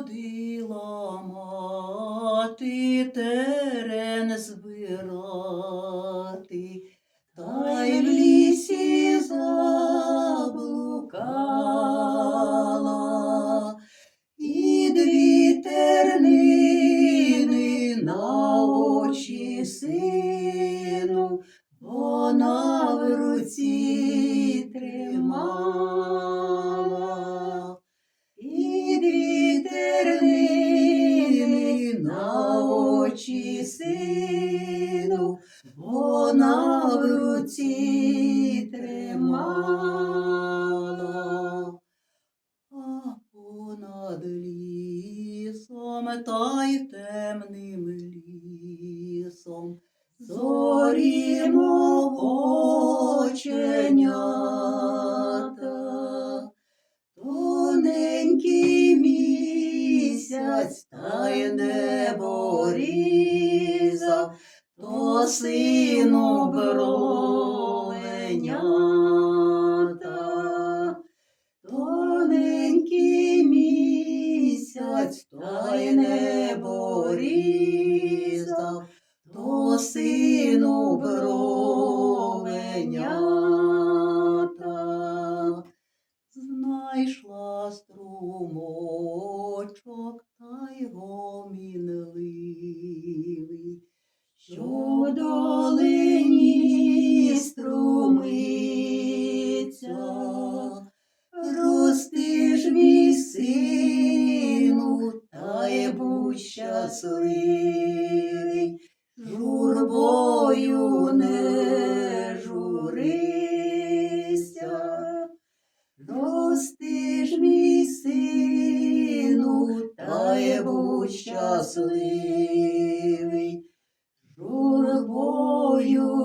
ходила мати терен збирати, та й в лісі заблукала, і дві тернини на очі сину вона в руці очі сину вона в руці тримала. А понад лісом та й темним лісом зорі мов оченята. Тоненький місяць та сину бровенята. Тоненький місяць та й небо різав, то сину бровенята. Знайшла струмочок долині струмиться. Рости ж мій сину, та й будь щасливий, журбою не журися. Рости ж мій сину, та й будь щасливий, журбою не